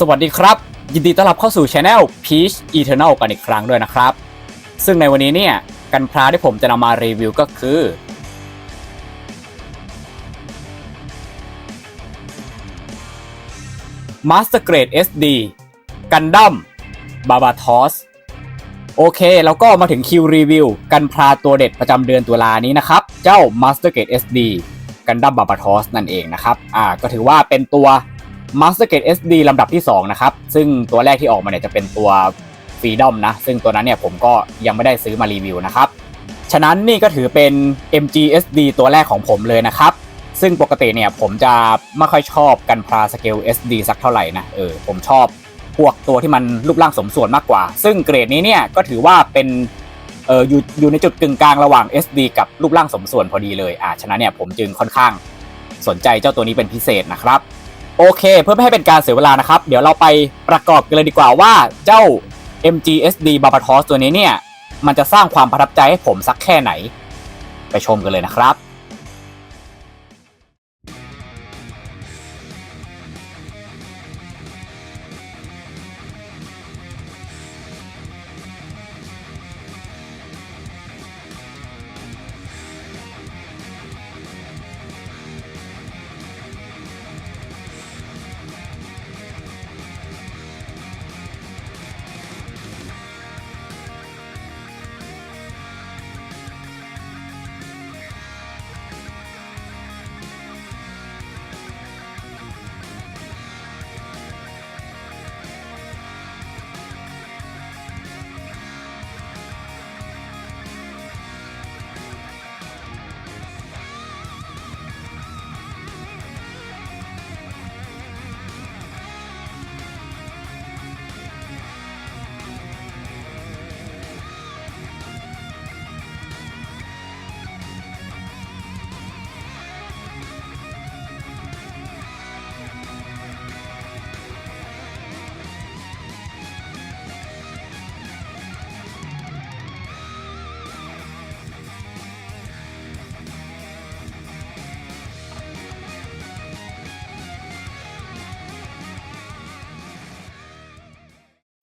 สวัสดีครับ ยินดีต้อนรับเข้าสู่ช anel Peach Eternal กันอีกครั้งด้วยนะครับ ซึ่งในวันนี้เนี่ย กันพราที่ผมจะนำมารีวิวก็คือ Master Grade SD กันดั้มบาบาทอสโอเค แล้วก็มาถึงคิวรีวิว กันพราตัวเด็ดประจำเดือนตุลานี้นะครับ เจ้า Master Grade SD กันดั้มบาบาทอสนั่นเองนะครับ อ่า ก็ถือว่าเป็นตัว Master Grade SD ลำดับที่ 2 นะครับ ซึ่งตัวแรกที่ออกมาเนี่ยจะเป็นตัว Freedom นะ ซึ่งตัวนั้นเนี่ยผมก็ยังไม่ได้ซื้อมารีวิวนะครับ ฉะนั้นนี่ก็ถือเป็น MGSD ตัวแรกของผมเลยนะครับ ซึ่งปกติเนี่ยผมจะไม่ค่อยชอบกันพราสเกล SD สักเท่าไหร่นะเออผมชอบพวกตัวที่มันรูปร่างสมส่วนมากกว่า ซึ่งเกรดนี้เนี่ยก็ถือว่าเป็นเอออยู่อยู่ในจุดกึ่งกลางระหว่าง SD กับรูปร่างสมส่วนพอดีเลยอ่าฉะนั้นเนี่ยผมจึงค่อนข้างสนใจเจ้าตัวนี้เป็นพิเศษนะครับ โอเค เพื่อไม่ให้เป็นการเสียเวลานะครับ เดี๋ยวเราไปประกอบกันเลยดีกว่าว่าเจ้า MGSD b a b a t o s ตัวนี้เนี่ย มันจะสร้างความประทับใจให้ผมสักแค่ไหน ไปชมกันเลยนะครับ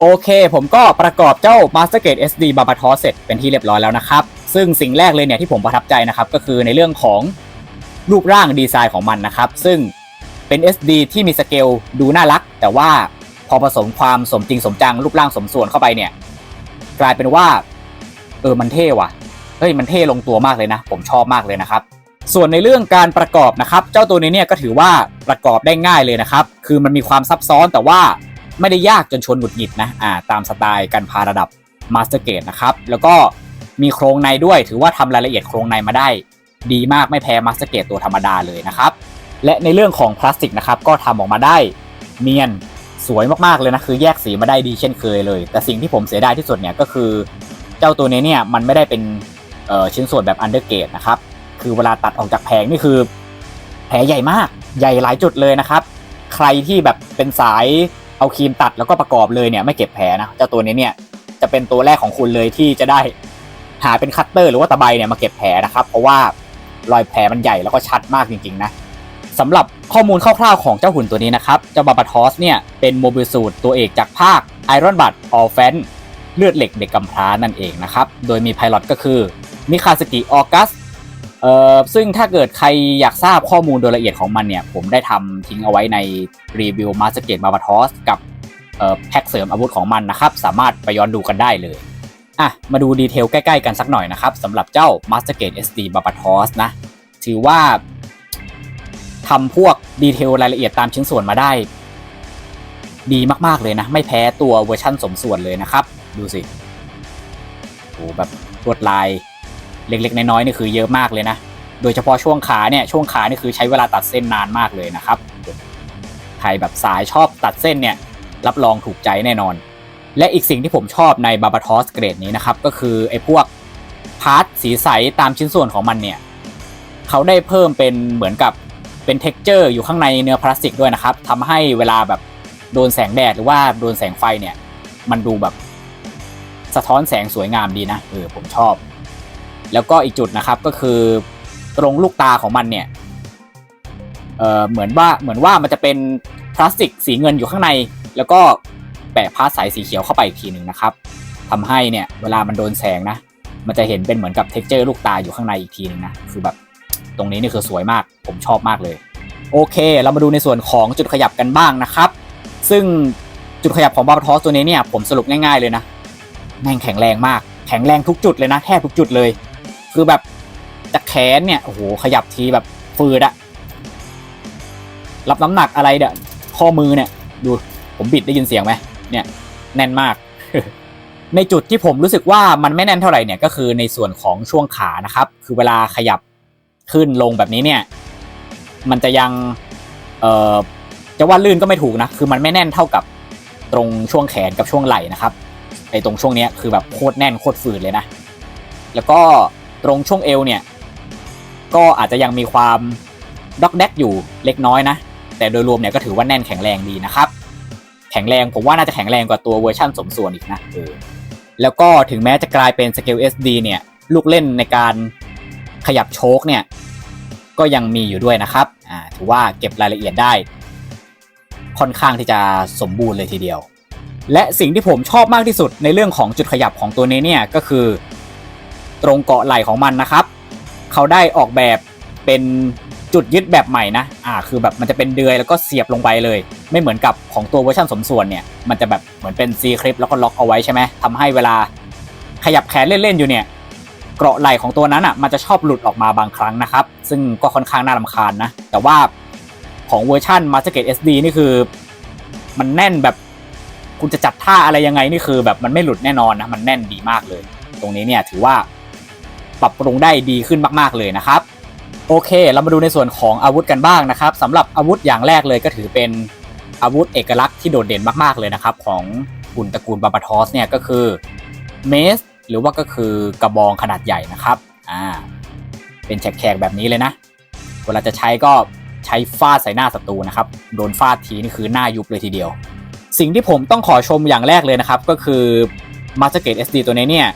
โอเค ผมก็ประกอบเจ้า Master Gate SD b a b a t o s เสร็จเป็นที่เรียบร้อยแล้วนะครับ ซึ่งสิ่งแรกเลยเนี่ยที่ผมประทับใจนะครับ ก็คือในเรื่องของรูปร่างดีไซน์ของมันนะครับ ซึ่งเป็น SD ที่มีสเกลดูน่ารัก แต่ว่าพอผสมความสมจริงสมจังรูปร่างสมส่วนเข้าไปเนี่ย กลายเป็นว่า เออมันเท่ว่ะเฮ้ยมันเท่ลงตัวมากเลยนะ ผมชอบมากเลยนะครับ ส่วนในเรื่องการประกอบนะครับ เจ้าตัวนี้เนี่ยก็ถือว่าประกอบได้ง่ายเลยนะครับ คือมันมีความซับซ้อนแต่ว่า ไม่ได้ยากจนชวนหงุดหงิดนะอ่าตามสไตล์การพาระดับมาสเตอร์เกตนะครับแล้วก็มีโครงในด้วยถือว่าทำรายละเอียดโครงในมาได้ ดีมากไม่แพ้มาสเตอร์เกตตัวธรรมดาเลยนะครับและในเรื่องของพลาสติกนะครับก็ทำออกมาได้เนียนสวยมากๆเลยนะคือแยกสีมาได้ดีเช่นเคยเลย แต่สิ่งที่ผมเสียดายที่สุดเนี่ยก็คือ เจ้าตัวนี้เนี่ยมันไม่ได้เป็นชิ้นส่วนแบบอันเดอร์เกตนะครับคือเวลาตัดออกจากแผงนี่คือแผลใหญ่มากใหญ่หลายจุดเลยนะครับ ใครที่แบบเป็นสาย เอาครีมตัดแล้วก็ประกอบเลยเนี่ยไม่เก็บแผลนะเจ้าตัวนี้เนี่ยจะเป็นตัวแรกของคุณเลยที่จะได้หาเป็นคัตเตอร์หรือว่าตะไบเนี่ยมาเก็บแผลนะครับ เพราะว่ารอยแผลมันใหญ่แล้วก็ชัดมากจริงๆนะสำหรับข้อมูลคร่าวๆของเจ้าหุ่นตัวนี้นะครับ เจ้าบาบาทอสเนี่ยเป็นโมบิลสูตรตัวเอกจากภาค Iron b u d All Fan เลือดเหล็กเด็กกำพร้านั่นเองนะครับ โดยมีไพลอตก็คือมิคาสกิออกัส เอ่อซึ่งถ้าเกิดใครอยากทราบข้อมูลโดยละเอียดของมันเนี่ย ผมได้ทำทิ้งเอาไว้ในรีวิวมาสเกตบาบาทอสกับแพ็กเสริมอาวุธของมันนะครับ สามารถไปย้อนดูกันได้เลย อะ มาดูดีเทลใกล้ๆกันสักหน่อยนะครับสำหรับเจ้า Master Gate SD b a b a t o s นะ ถือว่าทำพวกดีเทลรายละเอียดตามชิ้นส่วนมาได้ ดีมากๆเลยนะ ไม่แพ้ตัวเวอร์ชั่นสมส่วนเลยนะครับ ดูสิโอ้แบบลวดลาย เล็กๆ น้อยๆนี่คือเยอะมากเลยนะ โดยเฉพาะช่วงขาเนี่ยช่วงขานี่คือใช้เวลาตัดเส้นนานมากเลยนะครับใครแบบสายชอบตัดเส้นเนี่ยรับรองถูกใจแน่นอน และอีกสิ่งที่ผมชอบในบาบาทอสเกรดนี้นะครับ ก็คือไอ้พวกพาร์ทสีใสตามชิ้นส่วนของมันเนี่ยเขาได้เพิ่มเป็นเหมือนกับเป็นเท็กเจอร์อยู่ข้างในเนื้อพลาสติกด้วยนะครับทำให้เวลาแบบโดนแสงแดดหรือว่าโดนแสงไฟเนี่ย มันดูแบบสะท้อนแสงสวยงามดีนะเออผมชอบ แล้วก็อีกจุดนะครับก็คือตรงลูกตาของมันเนี่ยเออเหมือนว่าเหมือนว่ามันจะเป็นพลาสติกสีเงินอยู่ข้างใน แล้วก็แปะพาสสายสีเขียวเข้าไปอีกทีหนึ่งนะครับทำให้เนี่ยเวลามันโดนแสงนะ มันจะเห็นเป็นเหมือนกับเท็กเจอร์ลูกตาอยู่ข้างในอีกทีหนึงนะคือแบบตรงนี้นี่คือสวยมากผมชอบมากเลย โอเค เรามาดูในส่วนของจุดขยับกันบ้างนะครับ ซึ่งจุดขยับของบาบาทอสตัวนี้เนี่ยผมสรุปง่ายๆเลยนะแม่งแข็งแรงมากแข็งแรงทุกจุดเลยนะแทบทุกจุดเลย คือแบบจะแขนเนี่ยโอ้โหขยับทีแบบฟืดอะรับน้ำหนักอะไรเนี่ยข้อมือเนี่ย ดูผมบิดได้ยินเสียงไหมเนี่ย แน่นมาก ในจุดที่ผมรู้สึกว่ามันไม่แน่นเท่าไหร่เนี่ยก็คือในส่วนของช่วงขานะครับ คือเวลาขยับขึ้นลงแบบนี้เนี่ย มันจะยังเอ่อจะว่าลื่นก็ไม่ถูกนะ คือมันไม่แน่นเท่ากับตรงช่วงแขนกับช่วงไหล่นะครับไอ้ตรงช่วงเนี้ยคือแบบโคตรแน่นโคตรฝืดเลยนะ แล้วก็ ตรงช่วงเอวเนี่ย ก็อาจจะยังมีความด็อกแดกอยู่เล็กน้อยนะ แต่โดยรวมเนี่ยก็ถือว่าแน่นแข็งแรงดีนะครับ แข็งแรงผมว่าน่าจะแข็งแรงกว่าตัวเวอร์ชั่นสมส่วนอีกนะเออแล้วก็ถึงแม้จะกลายเป็นสเกล SD เนี่ย ลูกเล่นในการขยับโชคเนี่ย ก็ยังมีอยู่ด้วยนะครับอ่าถือว่าเก็บรายละเอียดได้ ค่อนข้างที่จะสมบูรณ์เลยทีเดียว และสิ่งที่ผมชอบมากที่สุดในเรื่องของจุดขยับของตัวนี้เนี่ยก็คือ ตรงเกาะไหล่ของมันนะครับ เขาได้ออกแบบเป็นจุดยึดแบบใหม่นะ อ่า คือแบบมันจะเป็นเดือยแล้วก็เสียบลงไปเลย ไม่เหมือนกับของตัวเวอร์ชันสมส่วนเนี่ย มันจะแบบเหมือนเป็นซีคลิปแล้วก็ล็อกเอาไว้ใช่ไหมทำให้เวลาขยับแขนเล่นๆอยู่เนี่ย เกราะไหล่ของตัวนั้นอะ มันจะชอบหลุดออกมาบางครั้งนะครับ ซึ่งก็ค่อนข้างน่ารำคาญนะ แต่ว่าของเวอร์ชัน Master Gate SD นี่คือ มันแน่นแบบคุณจะจัดท่าอะไรยังไงนี่คือ แบบมันไม่หลุดแน่นอนนะ มันแน่นดีมากเลย ตรงนี้เนี่ยถือว่า ปรับปรุงได้ดีขึ้นมากๆเลยนะครับโอเค เรามาดูในส่วนของอาวุธกันบ้างนะครับสำหรับอาวุธอย่างแรกเลยก็ถือเป็นอาวุธเอกลักษณ์ที่โดดเด่นมากๆเลยนะครับ ของหุ่นตระกูลบาบาทอสเนี่ยก็คือเมสหรือว่าก็คือกระบองขนาดใหญ่นะครับอ่าเป็นแฉกๆแบบนี้เลยนะ เวลาจะใช้ก็ใช้ฟาดใส่หน้าศัตรูนะครับ โดนฟาดทีนี่คือหน้ายุบเลยทีเดียว สิ่งที่ผมต้องขอชมอย่างแรกเลยนะครับ ก็คือ Master Gate SD ตัวนี้เนี่ย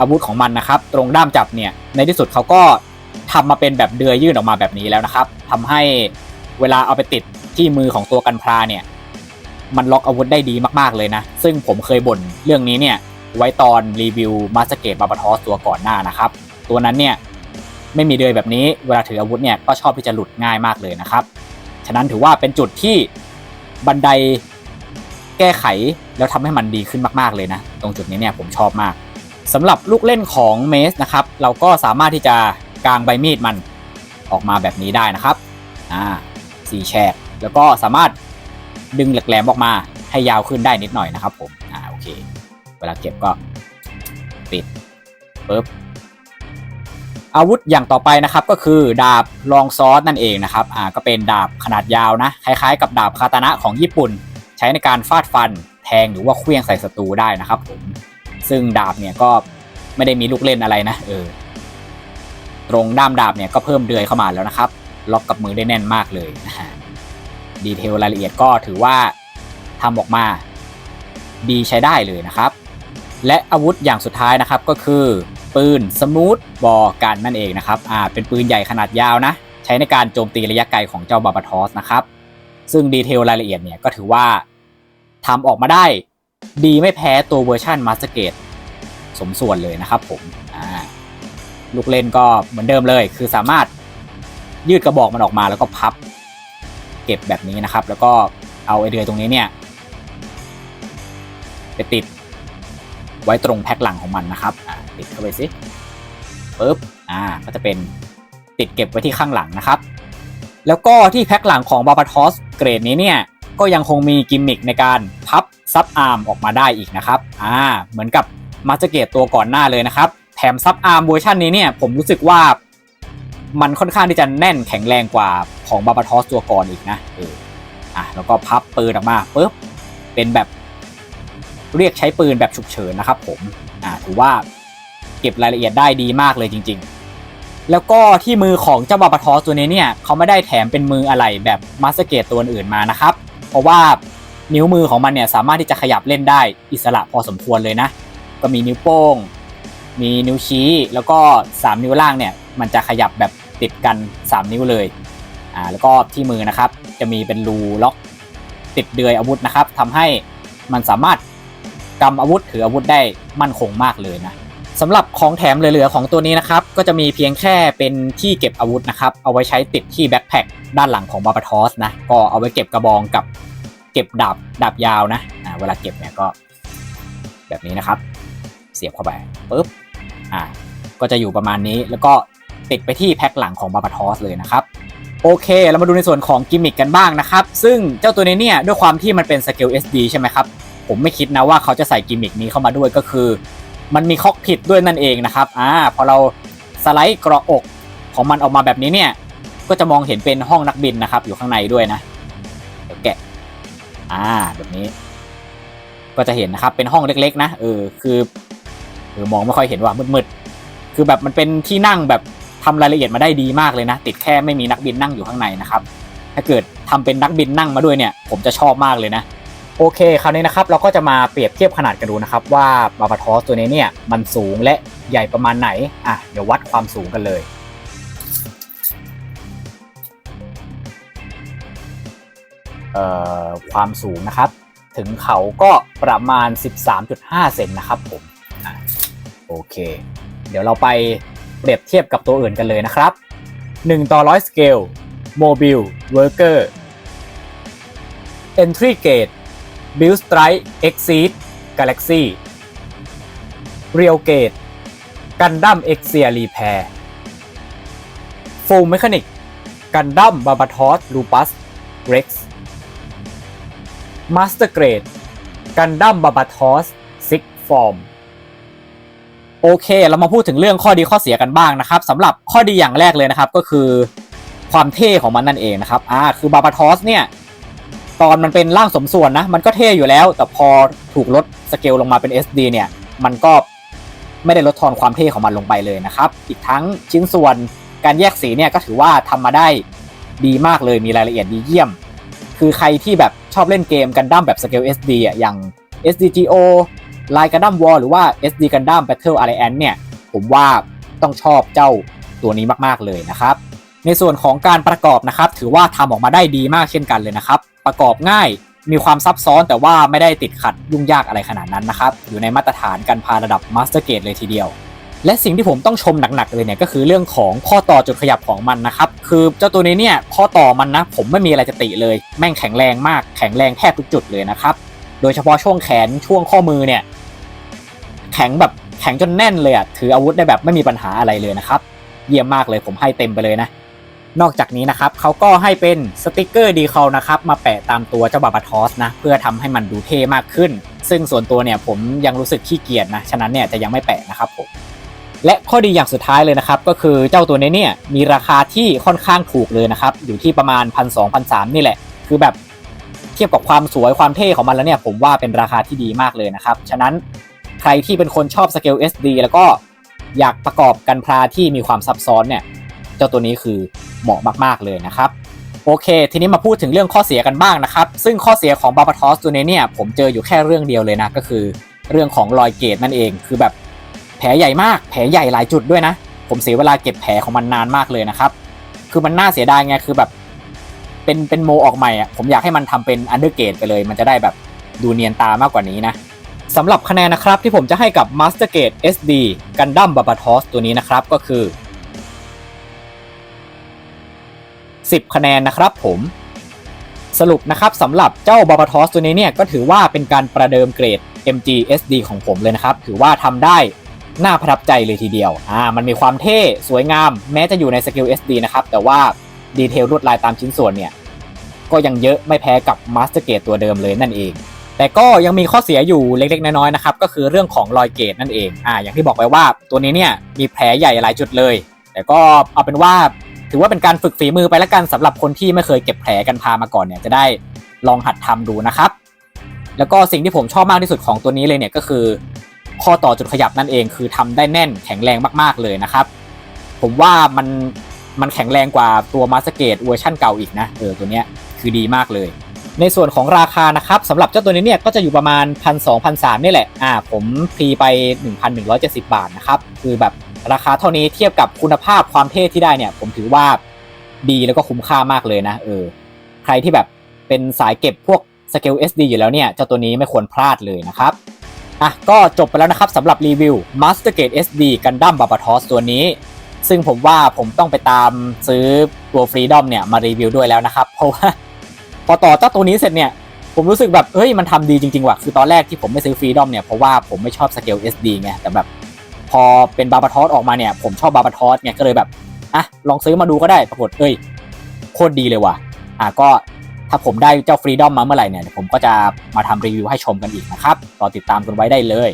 อาวุธของมันนะครับ ตรงด้ามจับเนี่ยในที่สุดเขาก็ทำมาเป็นแบบเดือยยื่นออกมาแบบนี้แล้วนะครับทำให้เวลาเอาไปติดที่มือของตัวกันพลาเนี่ย มันล็อกอาวุธได้ดีมากๆเลยนะ ซึ่งผมเคยบ่นเรื่องนี้เนี่ยไว้ตอนรีวิว Master Gate b a b a t o s ตัวก่อนหน้านะครับ ตัวนั้นเนี่ยไม่มีเดือยแบบนี้เวลาถืออาวุธเนี่ยก็ชอบที่จะหลุดง่ายมากเลยนะครับ ฉะนั้นถือว่าเป็นจุดที่บันไดแก้ไขแล้วทำให้มันดีขึ้นมาก ๆเลยนะ ตรงจุดนี้เนี่ยผมชอบมาก สำหรับลูกเล่นของเมสนะครับเราก็สามารถที่จะกางใบมีดมันออกมาแบบนี้ได้นะครับอ่าสี่แฉกแล้วก็สามารถดึงเหล็กแหลมออกมาให้ยาวขึ้นได้นิดหน่อยนะครับผมอ่าโอเค เวลาเก็บก็ปิดปึ๊บอาวุธอย่างต่อไปนะครับก็คือดาบลองซอสนั่นเองนะครับอ่าก็เป็นดาบขนาดยาวนะคล้ายๆ กับดาบคาตานะของญี่ปุ่น ใช้ในการฟาดฟันแทงหรือว่าเคลื่องใส่ศัตรูได้นะครับผม ซึ่งดาบเนี่ยก็ไม่ได้มีลูกเล่นอะไรนะเออตรงด้ามดาบเนี่ยก็เพิ่มเดือยเข้ามาแล้วนะครับ ล็อกกับมือได้แน่นมากเลยนะฮะดีเทลรายละเอียดก็ถือว่าทำออกมาดีใช้ได้เลยนะครับ และอาวุธอย่างสุดท้ายนะครับก็คือปืนสมูทบอกันนั่นเองนะครับอ่าเป็นปืนใหญ่ขนาดยาวนะ ใช้ในการโจมตีระยะไกลของเจ้าบาบาทอสนะครับ ซึ่งดีเทลรายละเอียดเนี่ยก็ถือว่าทำออกมาได้ ดีไม่แพ้ตัวเวอร์ชันมาสเตอร์เกตสมส่วนเลยนะครับผมลูกเล่นก็เหมือนเดิมเลย คือสามารถยืดกระบอกมันออกมาแล้วก็พับ เก็บแบบนี้นะครับ แล้วก็เอาไอเดือยตรงนี้เนี่ย ไปติดไว้ตรงแพ็คหลังของมันนะครับติดเข้าไปสิปึ๊บอ่าก็จะเป็นติดเก็บไว้ที่ข้างหลังนะครับ แล้วก็ที่แพ็คหลังของบาบาทอสเกรดนี้เนี่ย ก็ยังคงมีกิมมิคในการพับซับอาร์มออกมาได้อีกนะครับอ่าเหมือนกับมาสเตอร์เกตตัวก่อนหน้าเลยนะครับ แถมซับอาร์มเวอร์ชันนี้เนี่ยผมรู้สึกว่ามันค่อนข้างที่จะแน่นแข็งแรงกว่าของบาบาทอสตัวก่อนอีกนะเอออะแล้วก็พับปืนออกมาปึ๊บเป็นแบบเรียกใช้ปืนแบบฉุกเฉินนะครับผมอ่าถือว่าเก็บรายละเอียดได้ดีมากเลยจริง ๆ แล้วก็ที่มือของเจ้าบาบาทอสตัวนี้เนี่ยเขาไม่ได้แถมเป็นมืออะไรแบบมาสเตเกตตัวอื่นมานะครับ เพราะว่านิ้วมือของมันเนี่ยสามารถที่จะขยับเล่นได้อิสระพอสมควรเลยนะ ก็มีนิ้วโป้ง มีนิ้วชี้แล้วก็ 3 นิ้วล่างเนี่ยมันจะขยับแบบติดกัน 3 นิ้วเลยอ่าแล้วก็ที่มือนะครับจะมีเป็นรูล็อกติดเดือยอาวุธนะครับทำให้มันสามารถกำอาวุธถืออาวุธได้มั่นคงมากเลยนะ สำหรับของแถมเหลือๆของตัวนี้นะครับก็จะมีเพียงแค่เป็นที่เก็บอาวุธนะครับเอาไว้ใช้ติดที่แบ็คแพคด้านหลังของบาบาทอสนะก็เอาไว้เก็บกระบองกับเก็บดาบดาบยาวนะอ่าเวลาเก็บเนี่ยก็ แบบนี้นะครับ เสียบเข้าไปปุ๊บอ่าก็จะอยู่ประมาณนี้แล้วก็ติดไปที่แพ็คหลังของบาบาทอสเลยนะครับโอเค เรามาดูในส่วนของกิมมิคกันบ้างนะครับ ซึ่งเจ้าตัวนี้เนี่ยด้วยความที่มันเป็นสเกล SD ใช่ไหมครับ ผมไม่คิดนะว่าเขาจะใส่กิมมิคนี้เข้ามาด้วยก็คือ มันมีคอกพิทด้วยนั่นเองนะครับอ่าพอเราสไลด์กระอกของมันออกมาแบบนี้เนี่ย ก็จะมองเห็นเป็นห้องนักบินนะครับ อยู่ข้างในด้วยนะเดี๋ยวแกะอ่าแบบนี้ ก็จะเห็นนะครับเป็นห้องเล็กๆ นะเออคือเออมองไม่ค่อยเห็นว่ามืดๆคือแบบมันเป็นที่นั่งแบบทำรายละเอียดมาได้ดีมากเลยนะ ติดแค่ไม่มีนักบินนั่งอยู่ข้างในนะครับ ถ้าเกิดทำเป็นนักบินนั่งมาด้วยเนี่ย ผมจะชอบมากเลยนะ โอเคคราวนี้นะครับเราก็จะมาเปรียบเทียบขนาดกันดูนะครับ ว่าบาบาทอสตัวนี้เนี่ยมันสูงและใหญ่ประมาณไหนอะเดี๋ยววัดความสูงกันเลยเอ่อความสูงนะครับ ถึงเขาก็ประมาณ 13.5 เซนนะครับผมอะโอเค เดี๋ยวเราไปเปรียบเทียบกับตัวอื่นกันเลยนะครับ 1 ต่อ100 scale mobile worker entry gate build strike exceed galaxy real gate gundam exia repair full mechanic gundam barbatos lupus rex master grade gundam barbatos six form โอเค เรามาพูดถึงเรื่องข้อดีข้อเสียกันบ้างนะครับสำหรับข้อดีอย่างแรกเลยนะครับก็คือความเท่ของมันนั่นเองนะครับอ่าคือบาบาทอสเนี่ย ตอนมันเป็นร่างสมส่วนนะ มันก็เท่อยู่แล้ว แต่พอถูกลดสเกลลงมาเป็น SD เนี่ย มันก็ไม่ได้ลดทอนความเท่ของมันลงไปเลยนะครับ อีกทั้งชิ้นส่วนการแยกสีเนี่ยก็ถือว่าทำมาได้ดีมากเลย มีรายละเอียดดีเยี่ยม คือใครที่แบบชอบเล่นเกมกันดั้มแบบสเกล SD อะ อย่าง SDGO ลน์กันดั้มวอลหรือว่า SD กันดั้ม Battle Alliance เนี่ย ผมว่าต้องชอบเจ้าตัวนี้มาก ๆ เลยนะครับ ในส่วนของการประกอบนะครับ ถือว่าทำออกมาได้ดีมากเช่นกันเลยนะครับ ประกอบง่ายมีความซับซ้อนแต่ว่าไม่ได้ติดขัดยุ่งยากอะไรขนาดนั้นนะครับ อยู่ในมาตรฐานการพาระดับมาสเตอร์เกตเลยทีเดียว และสิ่งที่ผมต้องชมหนักๆเลยเนี่ยก็คือเรื่องของข้อต่อจุดขยับของมันนะครับ คือเจ้าตัวนี้เนี่ยข้อต่อมันนะ ผมไม่มีอะไรจะติเลย แม่งแข็งแรงมากแข็งแรงแทบทุกจุดเลยนะครับ โดยเฉพาะช่วงแขนช่วงข้อมือเนี่ยแข็งแบบแข็งจนแน่นเลยอะถืออาวุธได้แบบไม่มีปัญหาอะไรเลยนะครับ เยี่ยมมากเลยผมให้เต็มไปเลยนะ นอกจากนี้นะครับเขาก็ให้เป็นสติกเกอร์ดีคอลนะครับมาแปะตามตัวเจ้าบาบาทอสนะเพื่อทำให้มันดูเท่มากขึ้น ซึ่งส่วนตัวเนี่ยผมยังรู้สึกขี้เกียจนะฉะนั้นเนี่ยจะยังไม่แปะนะครับผมและข้อดีอย่างสุดท้ายเลยนะครับก็คือเจ้าตัวนี้เนี่ยมีราคาที่ค่อนข้างถูกเลยนะครับอยู่ที่ประมาณพันสองพันสามนี่แหละ คือแบบเทียบกับความสวยความเท่ของมันแล้วเนี่ยผมว่าเป็นราคาที่ดีมากเลยนะครับฉะนั้นใครที่เป็นคนชอบสเกล SD แล้วก็อยากประกอบกันพลาที่มีความซับซ้อนเนี่ยเจ้าตัวนี้คือ เหมาะมากๆเลยนะครับโอเค ทีนี้มาพูดถึงเรื่องข้อเสียกันบ้างนะครับ ซึ่งข้อเสียของบาบาทอสตัวนี้เนี่ยผมเจออยู่แค่เรื่องเดียวเลยนะ ก็คือเรื่องของรอยเกตนั่นเองคือแบบแผลใหญ่มากแผลใหญ่หลายจุดด้วยนะ ผมเสียเวลาเก็บแผลของมันนานมากเลยนะครับ คือมันน่าเสียดายไงคือแบบ เป็นเป็นโมออกใหม่อะผมอยากให้มันทำเป็นอันเดอร์เกตไปเลย มันจะได้แบบดูเนียนตามากกว่านี้นะสำหรับคะแนนนะครับที่ผมจะให้กับ Master Gate SD Gundam b a b a t o s ตัวนี้นะครับก็คือ 10 คะแนนนะครับผม สรุปนะครับสำหรับเจ้าบาบาทอสตัวนี้เนี่ยก็ถือว่าเป็นการประเดิมเกรด MG SD ของผมเลยนะครับ ถือว่าทำได้น่าประทับใจเลยทีเดียวอ่ามันมีความเท่สวยงาม แม้จะอยู่ในสกิล SD นะครับ แต่ว่าดีเทลลวดลายตามชิ้นส่วนเนี่ย ก็ยังเยอะไม่แพ้กับ Master Gate ตัวเดิมเลยนั่นเอง แต่ก็ยังมีข้อเสียอยู่เล็กๆ น้อยๆนะครับ ก็คือเรื่องของรอยเกตนั่นเองอ่าอย่างที่บอกไปว่าตัวนี้เนี่ยมีแผลใหญ่หลายจุดเลย แต่ก็เอาเป็นว่า ถือว่าเป็นการฝึกฝีมือไปแล้วกันสำหรับคนที่ไม่เคยเก็บแผลกันพามาก่อนเนี่ยจะได้ลองหัดทำดูนะครับ แล้วก็สิ่งที่ผมชอบมากที่สุดของตัวนี้เลยเนี่ยก็คือ ข้อต่อจุดขยับนั่นเอง คือทำได้แน่นแข็งแรงมากๆเลยนะครับ ผมว่ามันมันแข็งแรงกว่าตัวมาสเกตเวอร์ชั่นเก่าอีกนะเออตัวเนี้ยคือดีมากเลย ในส่วนของราคานะครับสำหรับเจ้าตัวนี้เนี่ยก็จะอยู่ประมาณ 1 2 0 0 1 3นี่แหละอ่าผมพรีไป 1,170 บาทนะครับคือแบบ ราคาเท่านี้เทียบกับคุณภาพความเท่ที่ได้เนี่ย ผมถือว่าดีแล้วก็คุ้มค่ามากเลยนะเออใครที่แบบเป็นสายเก็บพวกสเกล SD อยู่แล้วเนี่ยเจ้าตัวนี้ไม่ควรพลาดเลยนะครับอะก็จบไปแล้วนะครับสำหรับรีวิว Master Gate SD Gundam Barbatos ตัวนี้ ซึ่งผมว่าผมต้องไปตามซื้อตัว Freedom เนี่ยมารีวิวด้วยแล้วนะครับ เพราะว่าพอต่อเจ้าตัวนี้เสร็จเนี่ยผมรู้สึกแบบเฮ้ยมันทำดีจริงๆว่ะคือตอนแรกที่ผมไม่ซื้อ Freedom เนี่ยเพราะว่าผมไม่ชอบสเกล SD ไงแต่แบบ พอเป็นบาบาทอสออกมาเนี่ยผมชอบบาบาทอสไงก็เลยแบบอะลองซื้อมาดูก็ได้ปรากฏเอ้ยโคตรดีเลยว่ะอะก็ถ้าผมได้เจ้า Freedom มาเมื่อไหร่เนี่ยผมก็จะมาทำรีวิวให้ชมกันอีกนะครับรอติดตามกันไว้ได้เลย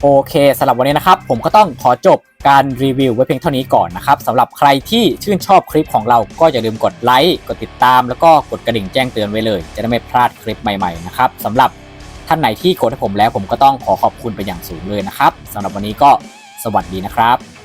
โอเคสำหรับวันนี้นะครับ ผมก็ต้องขอจบการรีวิวไว้เพียงเท่านี้ก่อนนะครับสำหรับใครที่ชื่นชอบคลิปของเราก็อย่าลืมกดไลค์กดติดตาม แล้วก็กดกระดิ่งแจ้งเตือนไว้เลย จะได้ไม่พลาดคลิปใหม่ๆนะครับสำหรับท่านไหนที่กดให้ผมแล้วผมก็ต้องขอขอบคุณไปอย่างสูงเลยนะครับสำหรับวันนี้ก็ สวัสดีนะครับ